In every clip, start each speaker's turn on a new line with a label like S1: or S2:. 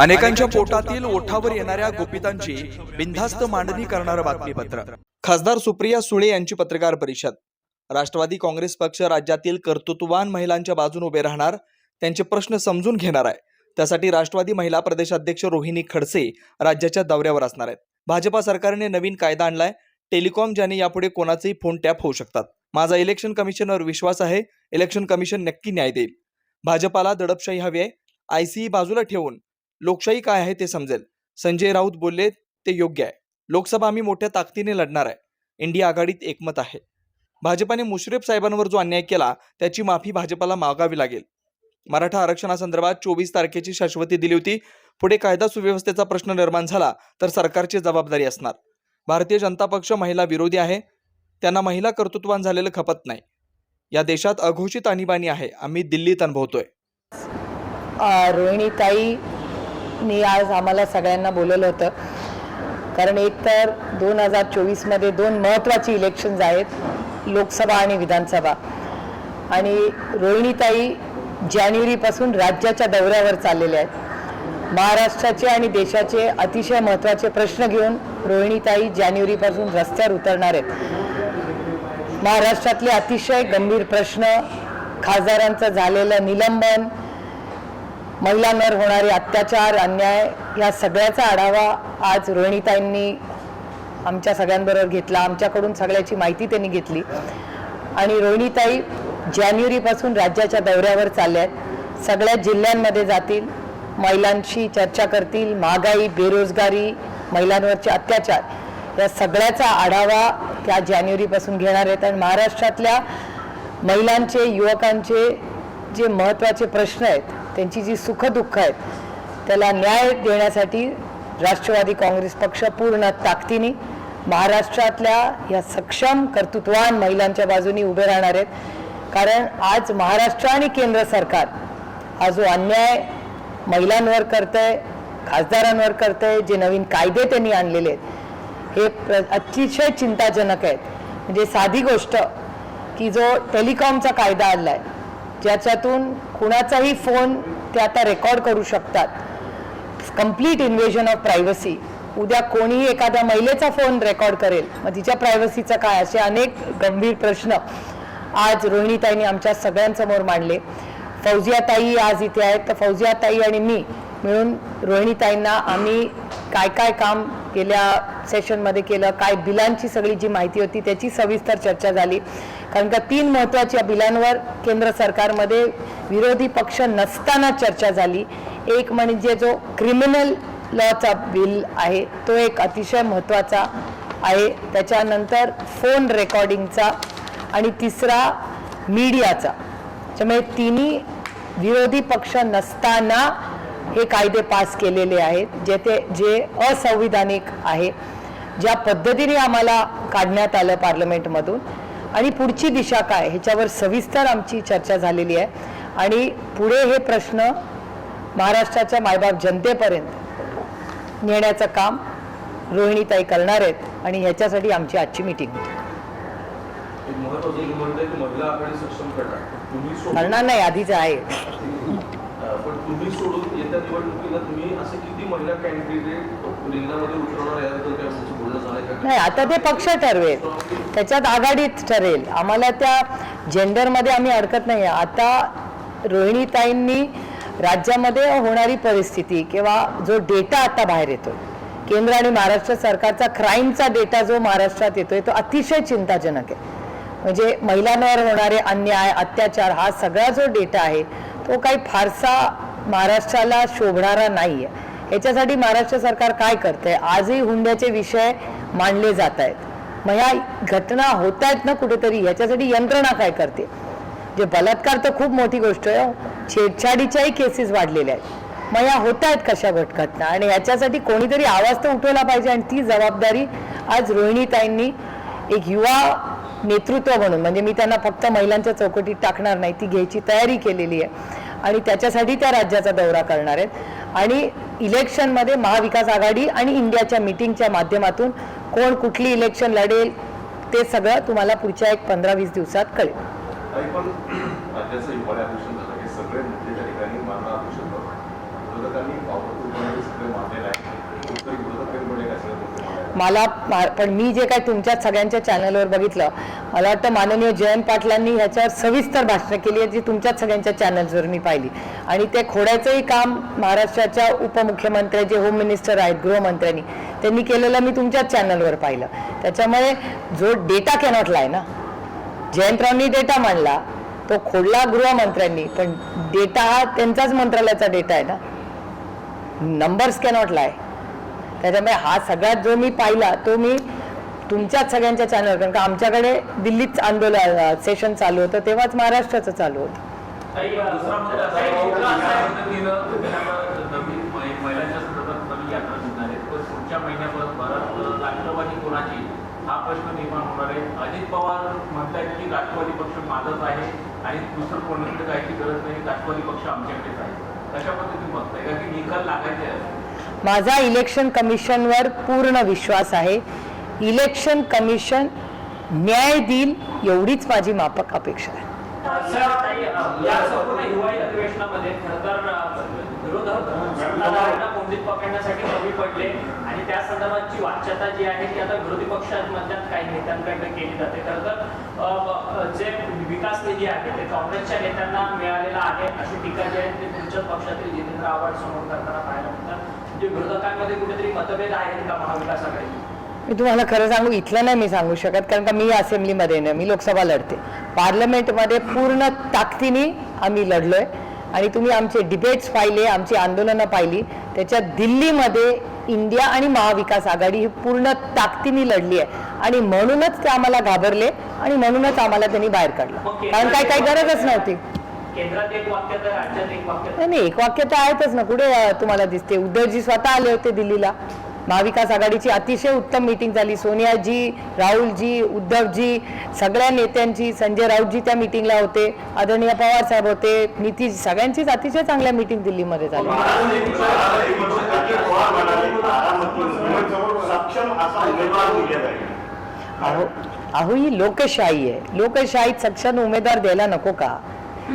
S1: अनेकांच्या पोटातील ओठावर येणाऱ्या गोपितांची बिनधास्त मांडणी करणारं बातमीपत्र खासदार सुप्रिया सुळे यांची पत्रकार परिषद राष्ट्रवादी काँग्रेस पक्ष राज्यातील कर्तृत्ववान महिलांच्या बाजून उभे राहणार त्यांचे प्रश्न समजून घेणार आहे त्यासाठी राष्ट्रवादी महिला प्रदेशाध्यक्ष रोहिणी खडसे राज्याच्या दौऱ्यावर असणार आहेत भाजपा सरकारने नवीन कायदा आणलाय टेलिकॉम ज्याने यापुढे कोणाचेही फोन टॅप होऊ शकतात माझा इलेक्शन कमिशनवर विश्वास आहे इलेक्शन कमिशन नक्की न्याय देईल भाजपाला दडपशाही हवी आहे आयसीई बाजूला ठेवून लोकशाही काय आहे ते समजेल संजय राऊत बोलले ते योग्य आहे लोकसभा आम्ही मोठ्या ताकदीने लढणार आहे इंडिया आघाडीत एकमत आहे भाजपाने मुश्रीफ साहेबांवर जो अन्याय केला त्याची माफी भाजपाला मागावी लागेल मराठा आरक्षणासंदर्भात चोवीस तारखेची शाश्वती दिली होती पुढे कायदा सुव्यवस्थेचा प्रश्न निर्माण झाला तर सरकारची जबाबदारी असणार भारतीय जनता पक्ष महिला विरोधी आहे त्यांना महिला कर्तृत्वान झालेलं खपत नाही या देशात अघोषित आणीबाणी आहे आम्ही दिल्लीत अनुभवतोय
S2: ताई मी आज आम्हाला सगळ्यांना बोलवलं होतं कारण एकतर दोन हजार चोवीसमध्ये दोन महत्त्वाची इलेक्शन्स आहेत लोकसभा आणि विधानसभा आणि रोहिणीताई जानेवारीपासून राज्याच्या दौऱ्यावर चाललेल्या आहेत महाराष्ट्राचे आणि देशाचे अतिशय महत्त्वाचे प्रश्न घेऊन रोहिणीताई जानेवारीपासून रस्त्यावर उतरणार आहेत महाराष्ट्रातले अतिशय गंभीर प्रश्न खासदारांचं झालेलं निलंबन महिलांवर होणारे अत्याचार अन्याय या सगळ्याचा आढावा आज रोहिणीताईंनी आमच्या सगळ्यांबरोबर घेतला आमच्याकडून सगळ्याची माहिती त्यांनी घेतली आणि रोहिणीताई जानेवारीपासून राज्याच्या दौऱ्यावर चालल्या आहेत सगळ्या जिल्ह्यांमध्ये जातील महिलांशी चर्चा करतील महागाई बेरोजगारी महिलांवरचे अत्याचार या सगळ्याचा आढावा त्या जानेवारीपासून घेणार आहेत आणि महाराष्ट्रातल्या महिलांचे युवकांचे जे महत्त्वाचे प्रश्न आहेत त्यांची जी सुखदुःख आहेत त्याला न्याय देण्यासाठी राष्ट्रवादी काँग्रेस पक्ष पूर्ण ताकदीने महाराष्ट्रातल्या ह्या सक्षम कर्तृत्वान महिलांच्या बाजूनी उभे राहणार आहेत कारण आज महाराष्ट्र आणि केंद्र सरकार हा जो अन्याय महिलांवर आहे खासदारांवर आहे जे नवीन कायदे त्यांनी आणलेले आहेत हे अतिशय चिंताजनक आहेत म्हणजे साधी गोष्ट की जो टेलिकॉमचा कायदा आणला आहे ज्याच्यातून कुणाचाही फोन ते आता रेकॉर्ड करू शकतात कम्प्लीट इन्व्हेजन ऑफ प्रायव्हसी उद्या कोणीही एखाद्या महिलेचा फोन रेकॉर्ड करेल मग तिच्या प्रायव्हसीचा काय असे अनेक गंभीर प्रश्न आज रोहिणीताईंनी आमच्या सगळ्यांसमोर मांडले फौजियाताई आज इथे आहेत तर फौजियाताई आणि मी मिळून रोहिणीताईंना आम्ही काय काय काम गेल्या सेशनमध्ये केलं काय बिलांची सगळी जी माहिती होती त्याची सविस्तर चर्चा झाली कारण का तीन महत्त्वाच्या बिलांवर केंद्र सरकारमध्ये विरोधी पक्ष नसताना चर्चा झाली एक म्हणजे जो क्रिमिनल लॉचा बिल आहे तो एक अतिशय महत्त्वाचा आहे त्याच्यानंतर फोन रेकॉर्डिंगचा आणि तिसरा मीडियाचा त्यामुळे तिन्ही विरोधी पक्ष नसताना हे कायदे पास केलेले आहेत जे ते जे असंविधानिक आहे ज्या पद्धतीने आम्हाला काढण्यात आलं पार्लमेंटमधून आणि पुढची दिशा काय ह्याच्यावर सविस्तर आमची चर्चा झालेली आहे आणि पुढे हे प्रश्न महाराष्ट्राच्या मायबाप जनतेपर्यंत नेण्याचं काम रोहिणीताई करणार आहेत आणि ह्याच्यासाठी आमची आजची मिटिंग करणार नाही आधीच आहे
S1: सोडून येत्या निवडणुकीला तुम्ही असे किती महिला कॅन्डिडेट नाही आता ते पक्ष ठरवेल
S2: त्याच्यात आघाडीत ठरेल आम्हाला त्या जेंडरमध्ये आम्ही अडकत नाही आता रोहिणीताईंनी राज्यामध्ये होणारी परिस्थिती किंवा जो डेटा आता बाहेर येतो केंद्र आणि महाराष्ट्र सरकारचा क्राईमचा डेटा जो महाराष्ट्रात येतोय तो अतिशय चिंताजनक आहे म्हणजे महिलांवर होणारे अन्याय अत्याचार हा सगळा जो डेटा आहे तो काही फारसा महाराष्ट्राला शोभणारा नाही याच्यासाठी महाराष्ट्र सरकार काय करतंय आजही हुंड्याचे विषय मांडले जात आहेत मग ह्या घटना होत आहेत ना कुठेतरी ह्याच्यासाठी यंत्रणा काय करते जे बलात्कार तर खूप मोठी गोष्ट आहे हो. छेडछाडीच्याही केसेस वाढलेल्या आहेत मग ह्या होत आहेत कशा घटघटना आणि ह्याच्यासाठी कोणीतरी आवाज तर उठवला पाहिजे आणि ती जबाबदारी आज रोहिणीताईंनी एक युवा नेतृत्व म्हणून म्हणजे मी त्यांना फक्त महिलांच्या चौकटीत टाकणार नाही ती घ्यायची तयारी केलेली आहे आणि त्याच्यासाठी त्या राज्याचा दौरा करणार आहेत आणि इलेक्शनमध्ये महाविकास आघाडी आणि इंडियाच्या मिटिंगच्या माध्यमातून कोण कुठली इलेक्शन लढेल ते सगळं तुम्हाला पुढच्या एक पंधरा वीस दिवसात कळेल मला पण मी जे काय तुमच्या सगळ्यांच्या चॅनलवर बघितलं मला वाटतं माननीय जयंत पाटलांनी ह्याच्यावर सविस्तर भाषण केली आहे जी तुमच्याच सगळ्यांच्या चॅनल्सवर मी पाहिली आणि ते खोड्याचंही काम महाराष्ट्राच्या उपमुख्यमंत्री जे होम मिनिस्टर आहेत गृहमंत्र्यांनी त्यांनी केलेलं मी तुमच्याच चॅनलवर पाहिलं त्याच्यामुळे जो डेटा कॅनॉट लाय ना जयंतरावनी डेटा मांडला तो खोडला गृहमंत्र्यांनी पण डेटा हा त्यांचाच मंत्रालयाचा डेटा आहे ना नंबर्स कॅनॉट लाय त्याच्यामुळे हा सगळ्यात जो मी पाहिला तो मी तुमच्याच सगळ्यांच्या चॅनल कारण का आमच्याकडे दिल्लीच आंदोलन सेशन चालू होतं तेव्हाच महाराष्ट्राचं चालू होतं
S1: हा प्रश्न निर्माण होणार आहे अजित पवार म्हणतात की राष्ट्रवादी पक्ष माझाच आहे आणि दुसरं कोणाकडे जायची गरज नाही राष्ट्रवादी पक्ष आमच्याकडेच आहे कशा पद्धतीने बघताय का की निकाल लागायचे
S2: माझा इलेक्शन कमिशनवर पूर्ण विश्वास आहे इलेक्शन कमिशन न्याय देईल एवढीच माझी मापक अपेक्षा आहे
S1: जी आहे आता काही केली जाते जे आहे ते काँग्रेसच्या पक्षातील जितेंद्र समोर पाहायला म्हणजे मतभेद आहेत का
S2: मी तुम्हाला खरं सांगू इथलं नाही मी सांगू शकत कारण का मी असेंब्लीमध्ये नाही मी लोकसभा लढते पार्लमेंटमध्ये पूर्ण ताकदीने आम्ही लढलोय आणि तुम्ही आमचे डिबेट्स पाहिले आमची आंदोलनं पाहिली त्याच्यात दिल्लीमध्ये इंडिया आणि महाविकास आघाडी ही पूर्ण ताकदीने लढली आहे आणि म्हणूनच ते आम्हाला घाबरले आणि म्हणूनच आम्हाला त्यांनी बाहेर काढलं कारण काय काही गरजच नव्हती
S1: नाही नाही
S2: एक वाक्य तर आहेतच ना कुठे तुम्हाला दिसते उद्धवजी स्वतः आले होते दिल्लीला महाविकास आघाडीची अतिशय उत्तम मीटिंग झाली सोनियाजी राहुलजी उद्धवजी सगळ्या नेत्यांची संजय राऊतजी त्या मीटिंगला होते आदरणीय पवार साहेब होते नितीश सगळ्यांचीच अतिशय चांगल्या मीटिंग दिल्लीमध्ये झाली अहो अहो ही लोकशाही आहे लोकशाहीत सक्षम उमेदवार द्यायला नको का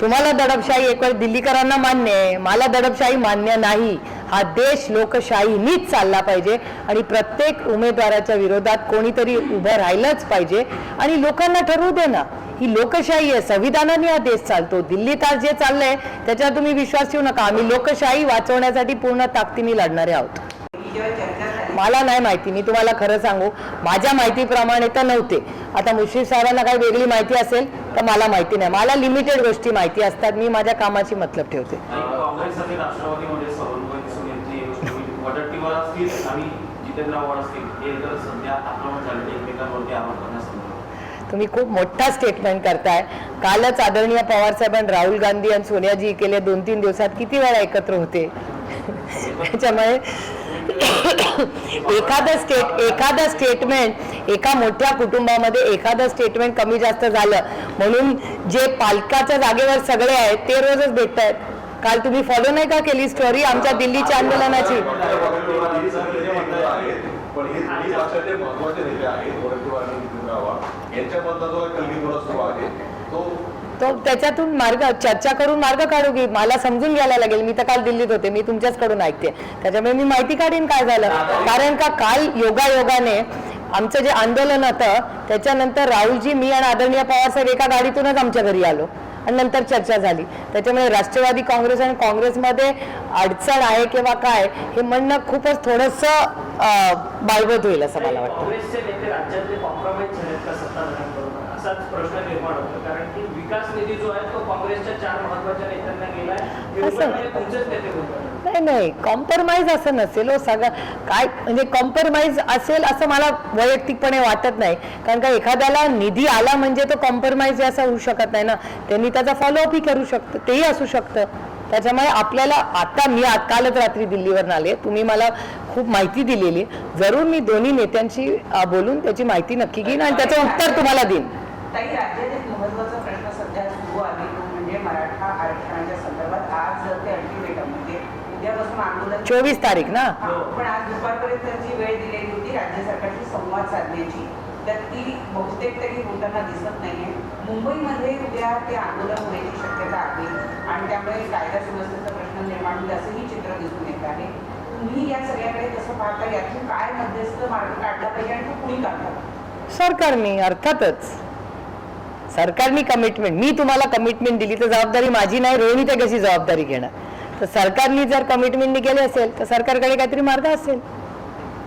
S2: तुम्हाला दडपशाही एक दिल्लीकरांना मान्य आहे मला दडपशाही मान्य नाही हा देश लोकशाहीनीच चालला पाहिजे आणि प्रत्येक उमेदवाराच्या विरोधात कोणीतरी उभं राहिलंच पाहिजे आणि लोकांना ठरवू दे ना ही लोकशाही आहे संविधानाने हा देश चालतो दिल्लीत आज जे चाललंय त्याच्यावर तुम्ही विश्वास ठेवू नका आम्ही लोकशाही वाचवण्यासाठी पूर्ण ताकदीने लढणारे आहोत मला नाही माहिती मी तुम्हाला खरं सांगू माझ्या माहितीप्रमाणे तर नव्हते आता मुश्रीफ साहेबांना काही वेगळी माहिती असेल तर मला माहिती नाही मला लिमिटेड गोष्टी माहिती असतात मी माझ्या कामाची मतलब ठेवते तुम्ही खूप मोठा स्टेटमेंट करताय कालच आदरणीय पवार आणि राहुल गांधी आणि सोनियाजी केले दोन तीन दिवसात किती वेळा एकत्र होते त्याच्यामुळे एखादं स्टेट एखादं स्टेटमेंट एका मोठ्या कुटुंबामध्ये एखादं स्टेटमेंट कमी जास्त झालं म्हणून जे पालकाच्या जागेवर सगळे आहेत ते रोजच भेटत आहेत काल तुम्ही फॉलो नाही का केली स्टोरी आमच्या दिल्लीच्या आंदोलनाची पण तो त्याच्यातून मार्ग चर्चा करून मार्ग काढू की मला समजून घ्यायला लागेल मी तर काल दिल्लीत होते मी तुमच्याचकडून ऐकते त्याच्यामुळे मी माहिती काढीन काय झालं कारण का काल योगायोगाने आमचं जे आंदोलन होतं त्याच्यानंतर राहुलजी मी आणि आदरणीय पवार साहेब एका गाडीतूनच आमच्या घरी आलो आणि नंतर चर्चा झाली त्याच्यामुळे राष्ट्रवादी काँग्रेस आणि काँग्रेसमध्ये अडचण आहे किंवा काय हे म्हणणं खूपच थोडंसं बाळगत होईल असं मला
S1: वाटतं नाही
S2: नाही कॉम्प्रोमाइज असं नसेल हो सगळं काय म्हणजे कॉम्प्रोमाइज असेल असं मला वैयक्तिकपणे वाटत नाही कारण का एखाद्याला निधी आला म्हणजे तो कॉम्प्रोमाइज असा होऊ शकत नाही ना त्यांनी त्याचा फॉलोअपही करू शकतं तेही असू शकतं त्याच्यामुळे आपल्याला आता मी कालच रात्री दिल्लीवर आले तुम्ही मला खूप माहिती दिलेली जरूर मी दोन्ही नेत्यांशी बोलून त्याची माहिती नक्की घेईन आणि त्याचं उत्तर तुम्हाला देईन आंदोलन चोवीस तारीख ना पण आज दुपारपर्यंत जी वेळ दिलेली होती राज्य सरकारची संवाद साधण्याची तर ती बहुतेक तरी होताना दिसत नाहीये मुंबईमध्ये उद्या ते आंदोलन होण्याची शक्यता आहे आणि त्यामुळे कायदा सुव्यवस्थेचा प्रश्न निर्माण होईल असंही चित्र दिसून येत आहे तुम्ही या सगळ्याकडे
S1: कसं पाहता यातून काय मध्यस्थ मार्ग काढला पाहिजे आणि तो कुणी काढला
S2: सरकारने अर्थातच सरकारनी कमिटमेंट मी तुम्हाला कमिटमेंट दिली तर जबाबदारी माझी नाही रोहिणी त्या कशी जबाबदारी घेणार तर सरकारने जर कमिटमेंट केली असेल तर सरकारकडे काहीतरी मार्ग असेल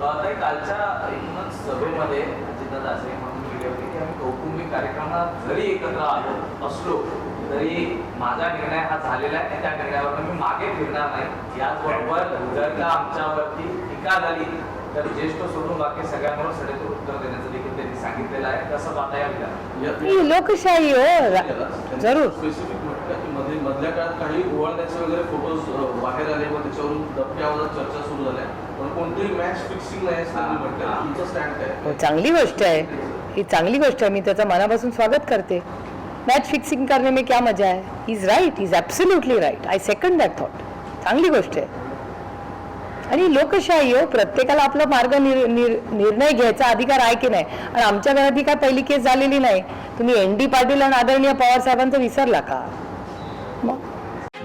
S1: कालच्या एकमत सभेमध्ये अजितदादा असे म्हणून होते की आम्ही कौटुंबिक कार्यक्रमात जरी एकत्र आलो असलो तरी माझा निर्णय हा झालेला आहे त्या निर्णयावर मी मागे फिरणार नाही याचबरोबर जर का आमच्यावरती टीका झाली तर ज्येष्ठ सोडून बाकी सगळ्यांवर सडेतोड उत्तर देण्याचं देखील त्यांनी सांगितलेलं आहे तसं पाहता येईल लोकशाही हो जरूर म्हणजे मधल्या काळात काही ओवाळण्याचे वगैरे फोटोज बाहेर आले मग त्याच्यावरून दप्प्यावर चर्चा सुरू झाल्या पण कोणतीही मॅच फिक्सिंग नाही तुमचं स्टँड काय
S2: हो, चांगली गोष्ट आहे ही चांगली गोष्ट आहे मी त्याचं मनापासून स्वागत करते मॅच फिक्सिंग करणे में क्या मजा आहे is right is absolutely right I second that thought चांगली गोष्ट आहे आणि लोकशाही हो प्रत्येकाला आपला मार्ग निर, निर, निर्णय घ्यायचा अधिकार आहे की नाही आणि आमच्या घरात ही काय पहिली केस झालेली नाही तुम्ही एन डी पाटील आणि आदरणीय पवार साहेबांचा विसरला का